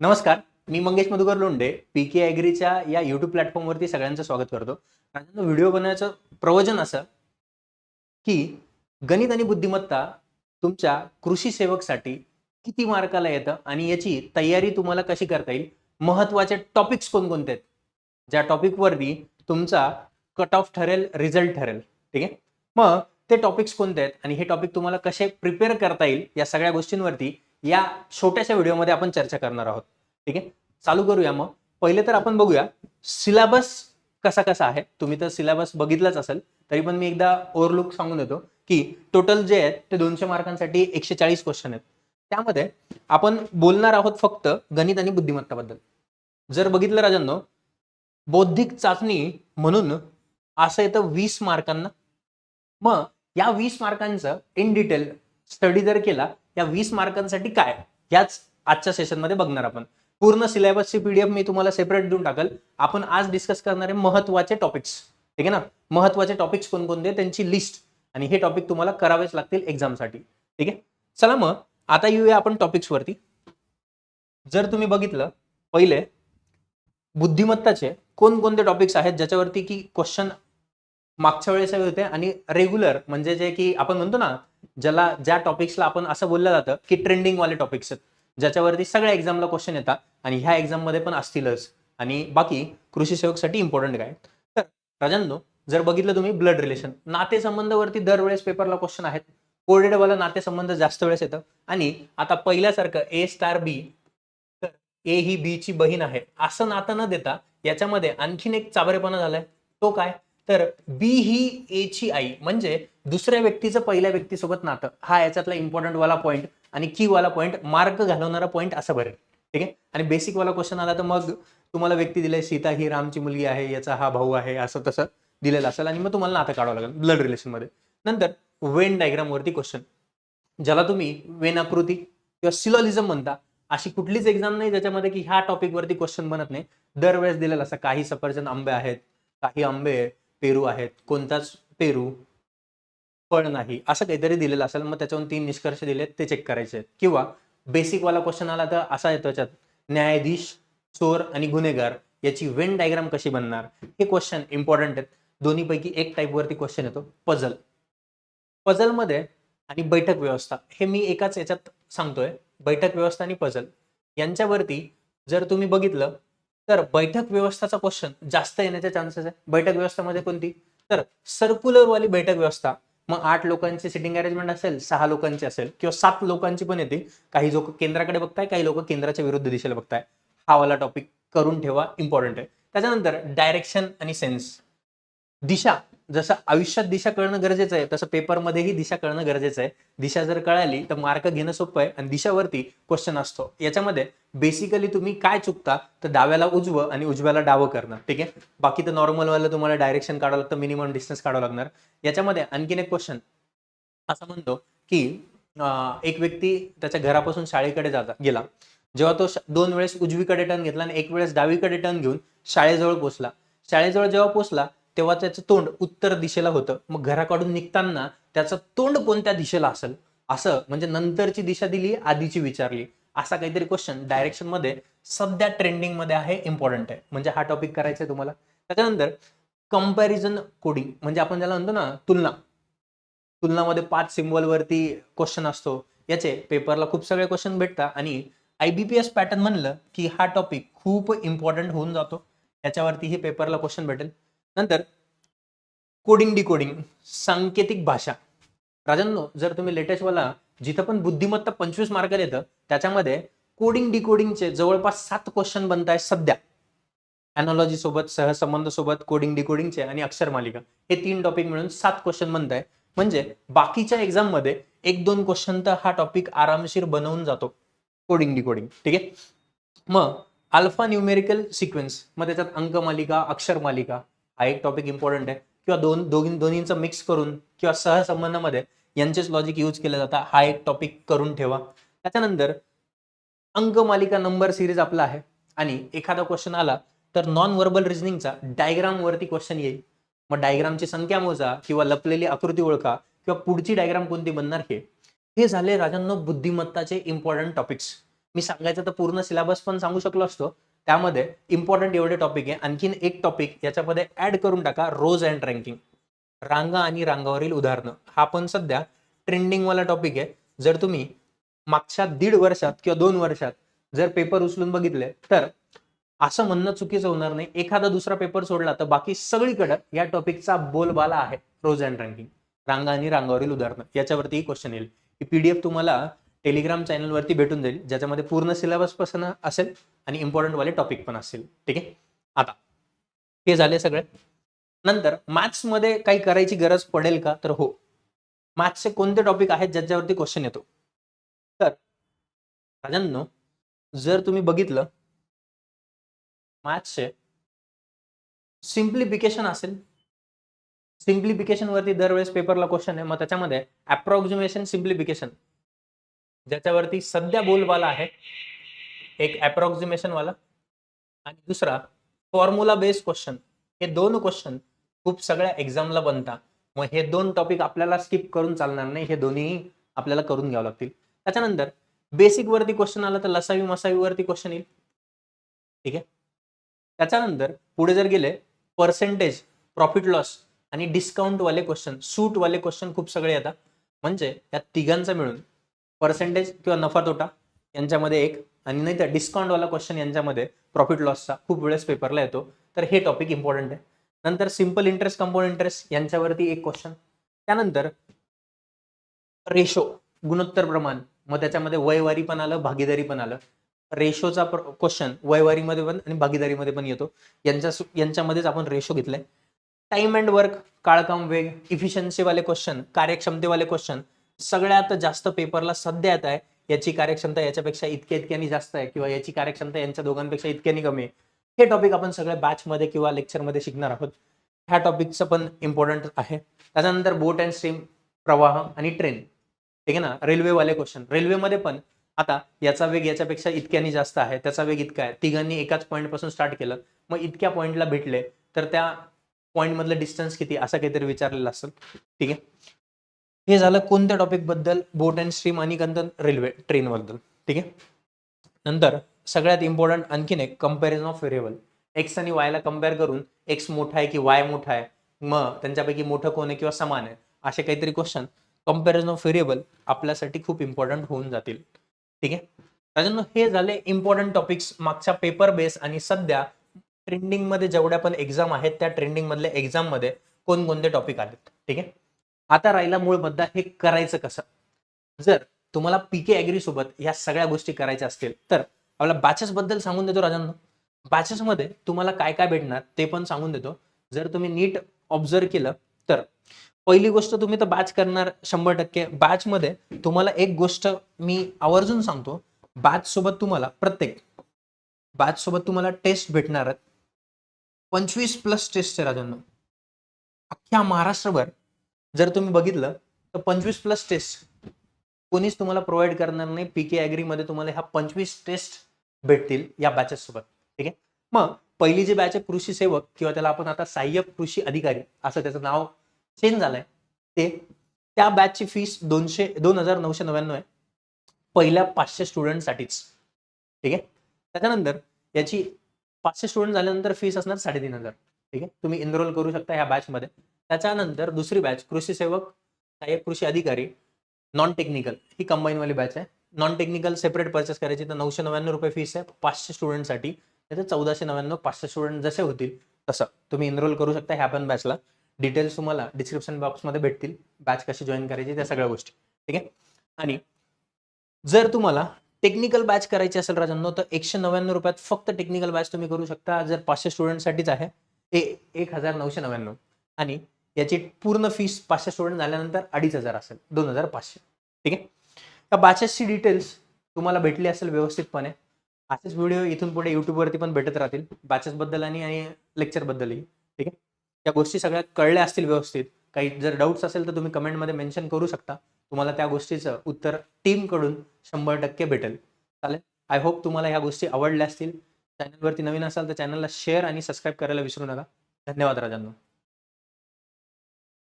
नमस्कार मी Mangesh Madhukar Londhe P K ॲग्रीच्या या यूट्यूब प्लॅटफॉर्मवरती सगळ्यांचं स्वागत करतो. व्हिडिओ बनवण्याचं प्रवचन असं की गणित आणि बुद्धिमत्ता तुमच्या कृषी सेवकसाठी किती मार्काला येतं आणि याची तयारी तुम्हाला कशी करता येईल? महत्त्वाचे टॉपिक्स कोणकोणते आहेत? ज्या टॉपिकवरती तुमचा कट ऑफ ठरेल रिझल्ट ठरेल. ठीक आहे? मग ते टॉपिक्स कोणते आहेत आणि हे टॉपिक तुम्हाला कसे प्रिपेअर करता येईल या सगळ्या गोष्टींवरती या छोट्याशा व्हिडिओमध्ये आपण चर्चा करणार आहोत. ठीक आहे? चालू करूया मग. पहिले तर आपण बघूया सिलेबस कसा कसा आहे? तुम्ही तर सिलेबस बघितलाच असेल तरी पण मी एकदा ओव्हरलुक सांगून देतो की टोटल जे आहेत ते दोनशे मार्कांसाठी एकशे चाळीस क्वेश्चन आहेत. त्यामध्ये आपण बोलणार आहोत फक्त गणित आणि बुद्धिमत्ताबद्दल जर बघितलं राजांनो बौद्धिक चाचणी म्हणून असं येतं वीस मार्कांना. मग या वीस मार्कांचं इन डिटेल स्टडी जर केला या वीस मार्कांसाठी काय? याच आजच्या सेशनमध्ये बघणार आपण. पूर्ण सिलेबसची पीडीएफ मी तुम्हाला सेपरेट देऊन टाकल. आपण आज डिस्कस करणारे महत्त्वाचे टॉपिक्स ठीक आहे ना? महत्त्वाचे टॉपिक्स कोणकोणते त्यांची लिस्ट आणि हे टॉपिक तुम्हाला करावेच लागतील एक्झामसाठी ठीक आहे? चला मग आता येऊया आपण टॉपिक्स वरती. जर तुम्ही बघितलं पहिले बुद्धिमत्ताचे कोणकोणते टॉपिक्स आहेत ज्याच्यावरती की क्वेश्चन मागच्या वेळेस होते आणि रेग्युलर म्हणजे जे की आपण म्हणतो ना ज्याला ज्या टॉपिक्सला आपण असं बोललं जातं की ट्रेंडिंग वाले टॉपिक्स आहेत ज्याच्यावरती सगळ्या एक्झामला क्वेश्चन येतात आणि ह्या एक्झाममध्ये पण असतीलच. आणि बाकी कृषी सेवकसाठी इम्पॉर्टंट काय? तर राजांनो जर बघितलं तुम्ही ब्लड रिलेशन नातेसंबंधावरती दरवेळेस पेपरला क्वेश्चन आहेत. कोरडेडवाला नातेसंबंध जास्त वेळेस येतं. आणि आता पहिल्यासारखं ए स्टार बी तर ए ही बी ची बहीण आहे. असं नातं न देता याच्यामध्ये आणखीन एक चाबरेपणा झालाय. तो काय? तर बी ही एची आई म्हणजे दुसऱ्या व्यक्तीचं पहिल्या व्यक्तीसोबत नातं. हा याच्यातला इम्पॉर्टंट वाला पॉईंट आणि की वाला पॉईंट मार्क घालवणारा पॉईंट असं बरेल. ठीक आहे? आणि बेसिक वाला क्वेश्चन आला तर मग तुम्हाला व्यक्ती दिले सीता ही रामची मुलगी आहे याचा हा भाऊ आहे असं तसं दिलेलं असेल आणि मग तुम्हाला नातं काढावं लागेल ब्लड रिलेशनमध्ये. नंतर वेन डायग्राम वरती क्वेश्चन ज्याला तुम्ही वेन आकृती किंवा सिलॉलिझम म्हणता अशी कुठलीच एक्झाम नाही ज्याच्यामध्ये की ह्या टॉपिक वरती क्वेश्चन बनत नाही. दरवेळेस दिलेला असं काही सफरचंद आंबे आहेत काही आंबे पेरू आहेत कोणताच पेरू फळ नाही असं काहीतरी दिलेलं असेल मग त्याच्यावरून तीन निष्कर्ष दिलेत ते चेक करायचे आहेत. किंवा बेसिक वाला क्वेश्चन आला तर असा येतो त्याच्यात न्यायाधीश चोर आणि गुन्हेगार याची वेन डायग्राम कशी बनणार? हे क्वेश्चन इम्पॉर्टंट आहेत. दोन्हीपैकी एक टाईपवरती क्वेश्चन येतो पझल पझलमध्ये आणि बैठक व्यवस्था हे मी एकाच याच्यात सांगतोय बैठक व्यवस्था आणि पझल यांच्यावरती जर तुम्ही बघितलं तर बैठक व्यवस्थाचा क्वेश्चन जास्त येण्याचे चान्सेस आहे. बैठक व्यवस्थामध्ये कोणती? तर सर्क्युलर वाली बैठक व्यवस्था. मग आठ लोकांची सिटिंग अरेंजमेंट असेल सहा लोकांची असेल किंवा सात लोकांची पण येते काही लोक केंद्राकडे बघताय काही लोक केंद्राच्या विरुद्ध दिशेला बघताय. हा वाला टॉपिक करून ठेवा इम्पॉर्टंट आहे. त्याच्यानंतर डायरेक्शन आणि सेन्स दिशा. जसं आयुष्यात दिशा कळणं गरजेचं आहे तसं पेपरमध्येही दिशा कळणं गरजेचं आहे. दिशा जर कळाली तर मार्क घेणं सोपं आहे आणि दिशावरती क्वेश्चन असतो. याच्यामध्ये बेसिकली तुम्ही काय चुकता तर डाव्याला उजवं आणि उजव्याला डावं करणं. ठीक आहे? बाकी तर नॉर्मलवाला तुम्हाला डायरेक्शन काढावं लागतं मिनिमम डिस्टन्स काढावं लागणार. याच्यामध्ये आणखीन एक क्वेश्चन असं म्हणतो की एक व्यक्ती त्याच्या घरापासून शाळेकडे जाता गेला. जेव्हा तो दोन वेळेस उजवीकडे टर्न घेतला आणि एक वेळेस डावीकडे टर्न घेऊन शाळेजवळ पोहोचला शाळेजवळ जेव्हा पोहोचला तेव्हा त्याचं तोंड उत्तर दिशेला होतं. मग घराकडून निघताना त्याचं तोंड कोणत्या दिशेला असेल? असं म्हणजे नंतरची दिशा दिली आधीची विचारली. असा काहीतरी क्वेश्चन डायरेक्शनमध्ये सध्या ट्रेंडिंगमध्ये आहे इम्पॉर्टंट आहे. म्हणजे हा टॉपिक करायचा आहे तुम्हाला. त्याच्यानंतर कंपॅरिझन कोडिंग म्हणजे आपण ज्याला म्हणतो ना तुलना. तुलनामध्ये पाच सिम्बॉल वरती क्वेश्चन असतो. याचे पेपरला खूप सगळे क्वेश्चन भेटतात. आणि आयबीपीएस पॅटर्न म्हणलं की हा टॉपिक खूप इम्पॉर्टंट होऊन जातो. याच्यावरती ही पेपरला क्वेश्चन भेटेल. नंतर कोडिंग डिकोडिंग सांकेतिक भाषा. राजांनो जर तुम्ही लेटेस्ट वाला जिथं पण बुद्धिमत्ता पंचवीस मार्क येतं त्याच्यामध्ये कोडिंग डिकोडिंगचे जवळपास सात क्वेश्चन बनत आहे सध्या. अॅनॉलॉजी सोबत सहसंबंध सोबत कोडिंग डिकोडिंगचे आणि अक्षर मालिका. हे तीन टॉपिक मिळून सात क्वेश्चन बनत आहे म्हणजे बाकीच्या एक्झाममध्ये एक दोन क्वेश्चन तर हा टॉपिक आरामशीर बनवून जातो. कोडिंग डिकोडिंग ठीक आहे? मग अल्फा न्यूमेरिकल सिक्वेन्स मग त्याच्यात अंक मालिका अक्षर मालिका हा एक टॉपिक इम्पॉर्टंट आहे. किंवा दोन दोघी दोन्हींचं मिक्स करून किंवा सहसंबंधामध्ये यांचेच लॉजिक यूज केलं जातं. हा एक टॉपिक करून ठेवा. त्याच्यानंतर अंक मालिका नंबर सिरीज आपला आहे. आणि एखादा क्वेश्चन आला तर नॉन व्हर्बल रिझनिंगचा डायग्राम वरती क्वेश्चन येईल. मग डायग्रामची संख्या मोजा किंवा लपलेली आकृती ओळखा किंवा पुढची डायग्राम कोणती बनणार हे. हे झाले राजांनो बुद्धिमत्ताचे इम्पॉर्टंट टॉपिक्स मी सांगायचं तर पूर्ण सिलेबस पण सांगू शकलो असतो. त्यामध्ये इम्पॉर्टंट एवढे टॉपिक आहे. आणखीन एक टॉपिक याच्यामध्ये ऍड करून टाका रोज अँड रँकिंग रांगा आणि रांगावरील उदाहरणं. हा पण सध्या ट्रेंडिंग वाला टॉपिक आहे. जर तुम्ही मागच्या दीड वर्षात किंवा दोन वर्षात जर पेपर उचलून बघितले तर असं म्हणणं चुकीचं होणार नाही. एखादा दुसरा पेपर सोडला तर बाकी सगळीकडे या टॉपिकचा बोलबाला आहे रोज अँड रँकिंग रांगा आणि रांगावरील उदाहरणं. याच्यावरती क्वेश्चन येईल. ही पीडीएफ तुम्हाला टेलिग्राम चॅनलवरती भेटून जाईल ज्याच्यामध्ये पूर्ण सिलेबस पण असेल आणि इम्पॉर्टंट वाले टॉपिक पण असतील ठीक आहे? आता हे झाले सगळे. नंतर मॅथ्समध्ये काही करायची गरज पडेल का? तर हो. मॅथ्सचे कोणते टॉपिक आहेत ज्याच्यावरती क्वेश्चन येतो? तर राजांनो जर तुम्ही बघितलं मॅथ्सचे सिम्प्लिफिकेशन असेल सिम्प्लिफिकेशनवरती दरवेळेस पेपरला क्वेश्चन आहे मग त्याच्यामध्ये अप्रॉक्झिमेशन सिम्प्लिफिकेशन ज्याच्यावरती सध्या बोलबाला आहे एक अप्रॉक्झिमेशन वाला. आणि दुसरा फॉर्म्युला बेस्ड क्वेश्चन हे दोन क्वेश्चन खूप सगळ्या एक्झामला बनतात. मग हे दोन टॉपिक आपल्याला स्किप करून चालणार नाही. हे दोन्ही आपल्याला करून घ्यावं लागतील. त्याच्यानंतर बेसिक वरती क्वेश्चन आला तर लसावी मसावी वरती क्वेश्चन येईल. ठीक आहे? त्याच्यानंतर पुढे जर गेले पर्सेंटेज प्रॉफिट लॉस आणि डिस्काउंट वाले क्वेश्चन सूट वाले क्वेश्चन खूप सगळे येतात. म्हणजे या तिघांचा मिळून पर्सेंटेज किंवा नफा तोटा यांच्यामध्ये एक. आणि नाही तर डिस्काउंट वाला क्वेश्चन यांच्यामध्ये प्रॉफिट लॉसचा खूप वेळेस पेपरला येतो. तर हे टॉपिक इम्पॉर्टंट आहे. नंतर सिंपल इंटरेस्ट कंपाऊंड इंटरेस्ट यांच्यावरती एक क्वेश्चन त्यानंतर रेशो गुणोत्तर प्रमाण. मग त्याच्यामध्ये वयवारी पण आलं भागीदारी पण आलं रेशोचा क्वेश्चन वयवारीमध्ये पण आणि भागीदारीमध्ये पण येतो. यांच्या यांच्यामध्येच आपण रेशो घेतलाय. टाइम अँड वर्क काळकाम वेग इफिशियन्सी वाले क्वेश्चन कार्यक्षमतेवाले क्वेश्चन सगळ्यात जास्त पेपरला सध्या येत आहे. याची कार्यक्षमता याच्यापेक्षा इतक्या इतक्यानी जास्त आहे किंवा याची कार्यक्षमता यांच्या दोघांपेक्षा इतक्यानी कमी आहे. हे टॉपिक आपण सगळ्या बॅचमध्ये किंवा लेक्चरमध्ये शिकणार आहोत. ह्या टॉपिकचं पण इम्पॉर्टंट आहे. त्याच्यानंतर बोट अँड स्ट्रीम प्रवाह आणि ट्रेन ठीक आहे ना? रेल्वेवाले क्वेश्चन रेल्वेमध्ये पण आता याचा वेग याच्यापेक्षा इतक्यानी जास्त आहे. त्याचा वेग इतका आहे. तिघांनी एकाच पॉईंटपासून स्टार्ट केलं. मग इतक्या पॉईंटला भेटले तर त्या पॉईंटमधलं डिस्टन्स किती? असं काहीतरी विचारलेलं असेल. ठीक आहे? हे झालं कोणत्या टॉपिकबद्दल? बोट अँड स्ट्रीम आणि कंदन रेल्वे ट्रेन बद्दल. ठीक आहे? नंतर सगळ्यात इम्पॉर्टंट आणखीन एक कंपॅरिझन ऑफ व्हेरिएबल एक्स आणि वायला कंपेअर करून एक्स मोठा आहे की वाय मोठा आहे? मग त्यांच्यापैकी मोठं कोण आहे किंवा समान आहे? असे काहीतरी क्वेश्चन कंपॅरिझन ऑफ व्हेरिएबल आपल्यासाठी खूप इम्पॉर्टंट होऊन जातील. ठीक आहे? त्याच्यानं हे झाले इम्पॉर्टंट टॉपिक्स मागच्या पेपर बेस आणि सध्या ट्रेंडिंगमध्ये जेवढ्या पण एक्झाम आहेत त्या ट्रेंडिंग मधल्या एक्झाममध्ये कोणकोणते टॉपिक आलेत? ठीक आहे? आता राहिला मूळ मुद्दा हे करायचं कसं? जर तुम्हाला पीके अॅग्री सोबत या सगळ्या गोष्टी करायच्या असतील तर आपल्या बॅचेस बद्दल सांगून देतो राजांनो. बॅचेसमध्ये तुम्हाला काय काय भेटणार ते पण सांगून देतो. जर तुम्ही नीट ऑब्झर्व केलं तर पहिली गोष्ट तुम्ही तर बॅच करणार शंभर टक्के. बॅचमध्ये तुम्हाला एक गोष्ट मी आवर्जून सांगतो. बॅच सोबत तुम्हाला प्रत्येक बॅच सोबत तुम्हाला टेस्ट भेटणार आहेत पंचवीस प्लस टेस्ट आहे राजांनो. अख्ख्या महाराष्ट्रभर जर तुम्ही बघितलं तर पंचवीस प्लस टेस्ट कोणीच तुम्हाला प्रोव्हाइड करणार नाही. पीके अॅग्रीमध्ये तुम्हाला ह्या पंचवीस टेस्ट भेटतील या बॅचेस सोबत. ठीक आहे? मग पहिली जी बॅच आहे कृषी सेवक किंवा त्याला आपण आता सहाय्यक कृषी अधिकारी असं त्याचं नाव चेंज झालंय. ते त्या बॅचची फीस दोनशे दोन हजार नऊशे नव्याण्णव आहे. पहिल्या पाचशे स्टुडंटसाठीच ठीक आहे? त्याच्यानंतर याची पाचशे स्टुडंट झाल्यानंतर फीस असणार साडेतीन हजार. ठीक आहे? तुम्ही एनरोल करू शकता ह्या बॅचमध्ये त्याच्यानंतर दुसरी बॅच कृषी सेवक सहाय्यक कृषी अधिकारी नॉन टेक्निकल ही कंबाईनवाली बॅच आहे. नॉन टेक्निकल सेपरेट परचेस करायची तर नऊशे नव्याण्णव रुपये फीस आहे पाचशे स्टुडंटसाठी त्याचं चौदाशे नव्याण्णव पाचशे स्टुडंट जसे होतील तसं. तुम्ही एनरोल करू शकता ह्या पण बॅचला डिटेल्स तुम्हाला डिस्क्रिप्शन बॉक्समध्ये भेटतील बॅच कशी जॉईन करायची त्या सगळ्या गोष्टी. ठीक आहे? आणि जर तुम्हाला टेक्निकल बॅच करायची असेल राजांनो तर एकशे नव्याण्णव रुपयात फक्त टेक्निकल बॅच तुम्ही करू शकता. जर पाचशे स्टुडंटसाठीच आहे ए एक हजार नऊशे नव्याण्णव. आणि याची पूर्ण फीस पाचशे स्टुडंट झाल्यानंतर अडीच हजार असेल दोन हजार पाचशे. ठीक आहे? या बॅचेसची डिटेल्स तुम्हाला भेटली असेल व्यवस्थितपणे. असेच व्हिडिओ इथून पुढे यूट्यूबवरती पण भेटत राहतील. बॅचेसबद्दल आणि आणि लेक्चरबद्दलही ठीक आहे? त्या गोष्टी सगळ्या कळल्या असतील व्यवस्थित. काही जर डाऊट्स असेल तर तुम्ही कमेंटमध्ये मेन्शन करू शकता. तुम्हाला त्या गोष्टीचं उत्तर टीमकडून शंभर टक्के भेटेल. चालेल? आय होप तुम्हाला ह्या गोष्टी आवडल्या असतील. चॅनलवरती नवीन असाल तर चॅनलला शेअर आणि सबस्क्राईब करायला विसरू नका. धन्यवाद राजांनो.